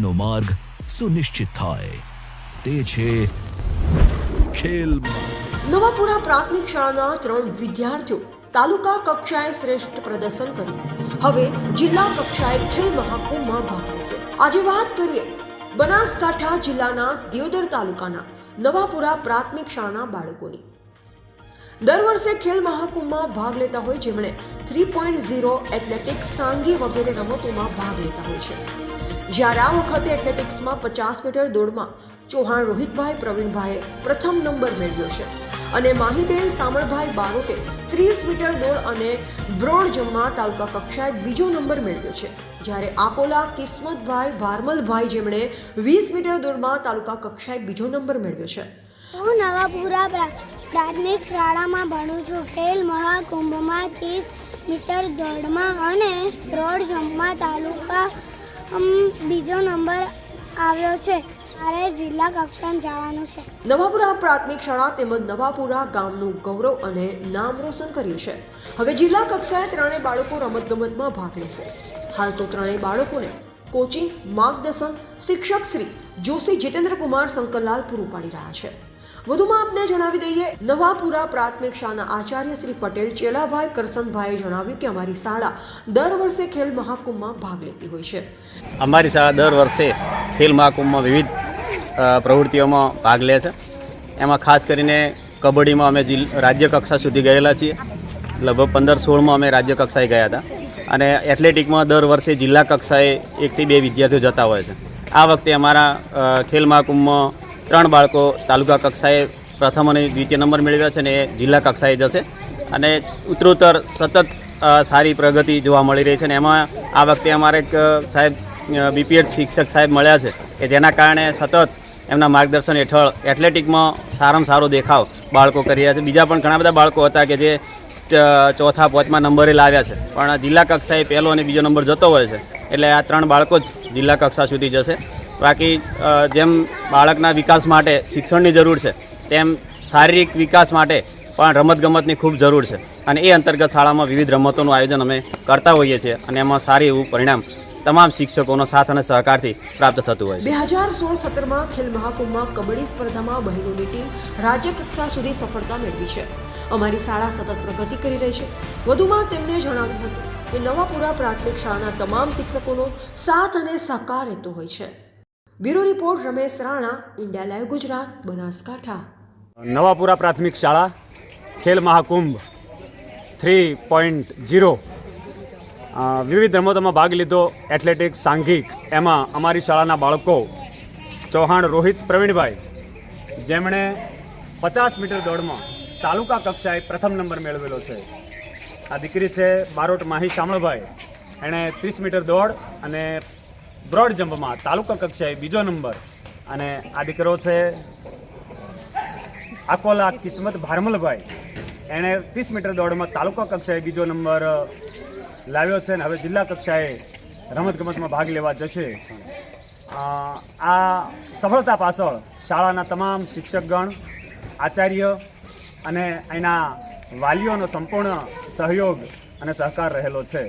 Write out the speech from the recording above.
પ્રગતિનો માર્ગ સુનિશ્ચિત થાય. તે છે ખેલ નવાપુરા પ્રાથમિક શાળાના ત્રણ વિદ્યાર્થીઓ તાલુકા કક્ષાએ શ્રેષ્ઠ પ્રદર્શન કર્યું. હવે જિલ્લા કક્ષાએ ખેલ મહાકુંભમાં ભાગ લેશે. આજે વાત કરીએ બનાસકાંઠા જિલ્લાના દિયોદર તાલુકાના નવાપુરા પ્રાથમિક શાળાના બાળકોની. દર વર્ષે ખેલ મહાકુંભમાં ભાગ લેતા હોય જેમણે થ્રી પોઈન્ટ ઝીરો એથ્લેટિક્સ સાંગી વગેરે રમતોમાં ભાગ લેતા હોય છે. જ્યારે આ વખતે એથ્લેટિક્સમાં પચાસ મીટર દોડમાં ચૌહાણ રોહિતભાઈ, પ્રવીણભાઈએ પ્રથમ નંબર મેળવ્યો છે. અને માહીબેન સામળભાઈ બારોટે ત્રીસ મીટર દોડ અને બ્રોડ જમમાં તાલુકા કક્ષાએ બીજો નંબર મેળવ્યો છે. જ્યારે આકોલા કિસ્મતભાઈ ભારમલભાઈ જેમણે વીસ મીટર દોડમાં તાલુકા કક્ષાએ બીજો નંબર મેળવ્યો છે. હું નવાપુરા પ્રા- પ્રાથમિક શાળામાં ભણું છું. ખેલ મહાકુંભમાં ત્રીસ મીટર દોડમાં અને દોડ જમ્પમાં તાલુકા બીજો નંબર આવ્યો છે. મારે જિલ્લા કક્ષામાં જવાનું છે. નવાપુરા પ્રાથમિક શાળા તેમજ નવાપુરા ગામનું ગૌરવ અને નામ રોશન કર્યું છે. હવે જિલ્લા કક્ષાએ ત્રણેય બાળકો રમતગમતમાં ભાગ લેશે. હાલ તો ત્રણેય બાળકોને કોચિંગ, માર્ગદર્શન શિક્ષક શ્રી જોશી જીતેન્દ્ર કુમાર શંકરલાલ પૂરું પાડી રહ્યા છે. વધુમાં આપને જણાવી દઈએ, નવાપુરા પ્રાથમિક શાળાના આચાર્ય શ્રી પટેલ ચેલાભાઈ કરસનભાઈએ જણાવ્યું કે અમારી શાળા દર વર્ષે ખેલ મહાકુંભમાં ભાગ લેતી હોય છે. અમારી શાળા દર વર્ષે ખેલ મહાકુંભમાં વિવિધ પ્રવૃત્તિઓમાં ભાગ લે છે. એમાં ખાસ કરીને કબડ્ડીમાં અમે રાજ્ય કક્ષા સુધી ગયેલા છીએ. લગભગ પંદર સોળમાં અમે રાજ્ય કક્ષાએ ગયા હતા. અને એથ્લેટિકમાં દર વર્ષે જિલ્લા કક્ષાએ એકથી બે વિદ્યાર્થીઓ જતા હોય છે. આ વખતે અમારા ખેલ મહાકુંભમાં ત્રણ બાળકો તાલુકા કક્ષાએ પ્રથમ અને દ્વિતીય નંબર મેળવ્યા છે અને એ જિલ્લા કક્ષાએ જશે. અને ઉત્તરોત્તર સતત સારી પ્રગતિ જોવા મળી રહી છે અને એમાં આ વખતે અમારે એક સાહેબ બીપીએડ શિક્ષક સાહેબ મળ્યા છે કે જેના કારણે સતત એમના માર્ગદર્શન હેઠળ એથ્લેટિકમાં સારામાં સારો દેખાવ બાળકો કરી રહ્યા છે. બીજા પણ ઘણા બધા બાળકો હતા કે જે ચોથા, પાંચમા નંબરે લાવ્યા છે. પણ જિલ્લા કક્ષાએ પહેલો અને બીજો નંબર જતો હોય છે. એટલે આ ત્રણ બાળકો જ જિલ્લા કક્ષા સુધી જશે. બાકી જેમ બાળકના વિકાસ માટે શિક્ષણની જરૂર છે, તેમ શારીરિક વિકાસ માટે પણ રમતગમતની ખૂબ જરૂર છે. અને એ અંતર્ગત શાળામાં વિવિધ રમતોનું આયોજન અમે કરતા હોઈએ છીએ અને એમાં સારું એવું પરિણામ તમામ શિક્ષકોનો સાથ અને સહકારથી પ્રાપ્ત થતું હોય બે હજાર સોળ સત્તરમાં ખેલ મહાકુંભમાં કબડ્ડી સ્પર્ધામાં બહેનોની ટીમ રાજ્ય કક્ષા સુધી સફળતા મેળવી છે. અમારી શાળા સતત પ્રગતિ કરી રહી છે. વધુમાં તેમણે જણાવ્યું હતું કે નવાપુરા પ્રાથમિક શાળાના તમામ શિક્ષકોનો સાથ અને સહકાર રહેતો હોય છે. Bureau report Ramesh Rana, India live Gujarat, Banaskantha. Navapura પ્રાથમિક શાળા, Khel Mahakumbh three point zero વિવિધ રમતોમાં ભાગ લીધો એથ્લેટિક્સ, સાંઘિક. એમાં અમારી શાળાના બાળકો ચૌહાણ, રોહિત, પ્રવીણભાઈ, જેમણે પચાસ મીટર દોડમાં તાલુકા કક્ષાએ પ્રથમ નંબર મેળવેલો છે. આ દીકરી છે બારોટ માહી શામળભાઈ. એણે ત્રીસ મીટર દોડ અને બ્રોડ જમ્પમાં તાલુકા કક્ષાએ બીજો નંબર. અને આ દીકરો છે આકોલા કિસ્મત ભારમલભાઈ. એણે ત્રીસ મીટર દોડમાં તાલુકા કક્ષાએ બીજો નંબર લાવ્યો છે અને હવે જિલ્લા કક્ષાએ રમતગમતમાં ભાગ લેવા જશે. આ સફળતા પાછળ શાળાના તમામ શિક્ષકગણ, આચાર્ય અને એના વાલીઓનો સંપૂર્ણ સહયોગ અને સહકાર રહેલો છે.